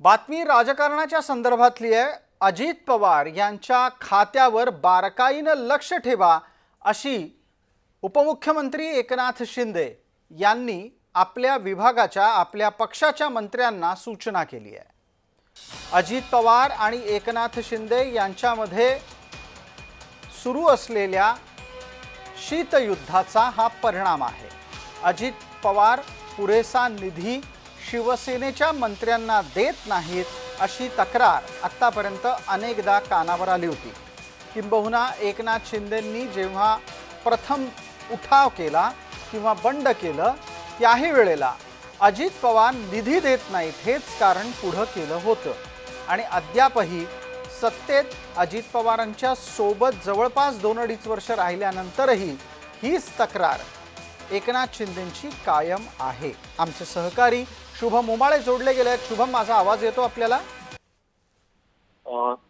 बातमी राजकारणाच्या संदर्भातली आहे. अजित पवार यांच्या खात्यावर बारकाईनं लक्ष ठेवा अशी उपमुख्यमंत्री एकनाथ शिंदे यांनी आपल्या विभागाच्या आपल्या पक्षाच्या मंत्र्यांना सूचना केली आहे. अजित पवार आणि एकनाथ शिंदे यांच्यामध्ये सुरू असलेल्या शीतयुद्धाचा हा परिणाम आहे. अजित पवार पुरेसा निधी शिवसेनेच्या मंत्र्यांना देत नाहीत अशी तक्रार आत्तापर्यंत अनेकदा कानावर आली होती. किंबहुना एकनाथ शिंदेंनी जेव्हा प्रथम उठाव केला किंवा बंड केलं त्याही वेळेला अजित पवार निधी देत नाहीत हेच कारण पुढं केलं होतं. आणि अद्यापही सत्तेत अजित पवारांच्या सोबत जवळपास दोन अडीच वर्ष राहिल्यानंतरही हीच तक्रार एकनाथ शिंदेंची कायम आहे. आमचे सहकारी शुभम उमाळे जोडले गेले आहेत. शुभम माझा आवाज येतो आपल्याला?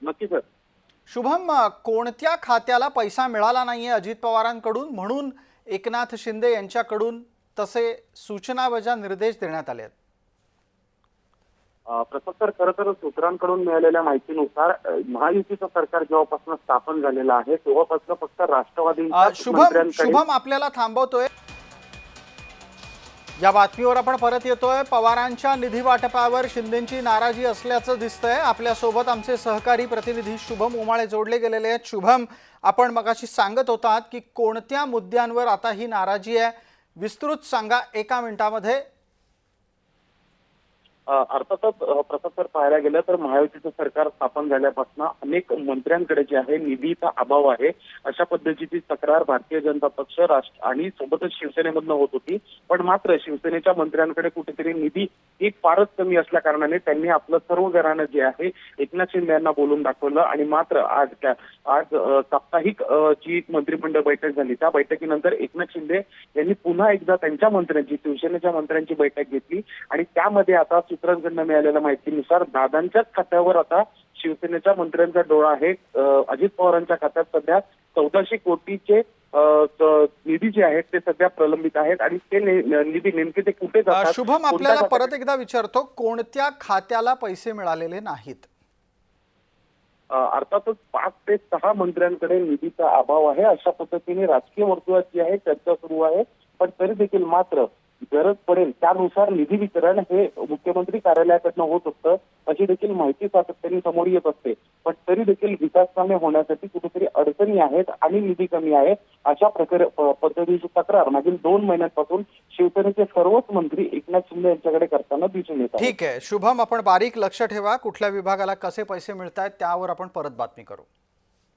नक्की सर. शुभम कोणत्या खात्याला पैसा मिळाला नाहीये अजित पवारांकडून? म्हणून एकनाथ शिंदे यांच्याकडून तसे सूचनावजा निर्देश देण्यात आले आहेत. प्रसाद सर खरं तर सूत्रांकडून मिळालेल्या माहितीनुसार महायुतीचं सरकार जेव्हापासून स्थापन झालेलं आहे तेव्हापासून फक्त अ, राष्ट्रवादींच्या शुभम शुभम आपल्याला थांबवतोय. या बातमीवर आपण परत येतोय. पवारांच्या निधी वाटपावर शिंदेची नाराजी असल्याचं दिसतंय. आपल्यासोबत आमचे सहकारी प्रतिनिधी शुभम उमाळे जोडले गेलेले आहेत. शुभम आपण मगाशी सांगत होतात की कोणत्या मुद्द्यांवर आता ही नाराजी आहे? विस्तृत सांगा एका मिनिटामध्ये. अर्थातच प्रसाद सर पाहायला गेलं तर महायुतीचं सरकार स्थापन झाल्यापासून अनेक मंत्र्यांकडे जे आहे निधीचा अभाव आहे. अशा पद्धतीची तक्रार भारतीय जनता पक्ष राष्ट्र आणि सोबतच शिवसेनेमधनं होत होती. पण मात्र शिवसेनेच्या मंत्र्यांकडे कुठेतरी निधी ही फारच कमी असल्या कारणाने त्यांनी आपलं सर्व घराणं जे आहे एकनाथ शिंदे यांना बोलून दाखवलं आणि मात्र आज त्या आज साप्ताहिक जी मंत्रिमंडळ बैठक झाली त्या बैठकीनंतर एकनाथ शिंदे यांनी पुन्हा एकदा त्यांच्या मंत्र्यांची शिवसेनेच्या मंत्र्यांची बैठक घेतली आणि त्यामध्ये आता सूत्रांकडनं मिळालेल्या माहितीनुसार दादांच्याच खात्यावर आता शिवसेनेच्या मंत्र्यांचा डोळा आहे. अजित पवारांच्या खात्यात सध्या चौदाशे कोटीचे निधी जे आहेत ते सध्या प्रलंबित आहेत आणि ते निधी नेमके ते कुठे जातात? शुभम आपल्याला परत एकदा विचारतो कोणत्या खात्याला पैसे मिळालेले नाहीत? अर्थातच पाच ते सहा मंत्र्यांकडे निधीचा अभाव आहे. अशा पद्धतीने राजकीय वर्तुळात जी आहे चर्चा सुरू आहे. पण तरी देखील मात्र गरज पडेल. त्यानुसार निधी वितरण हे मुख्यमंत्री कार्यालयाकडनं होत असतं. अशी देखील माहिती सातत्याने समोर येत असते. पण तरी देखील विकास कामे होण्यासाठी कुठेतरी अडचणी आहेत आणि निधी कमी आहे अशा प्रकारे पद्धतीची तक्रार मागील दोन महिन्यांपासून शिवसेनेचे सर्वच मंत्री एकनाथ शिंदे यांच्याकडे करताना दिसून येत ठीक आहे. शुभम आपण बारीक लक्ष ठेवा. कुठल्या विभागाला कसे पैसे मिळत आहेत त्यावर आपण परत बातमी करू.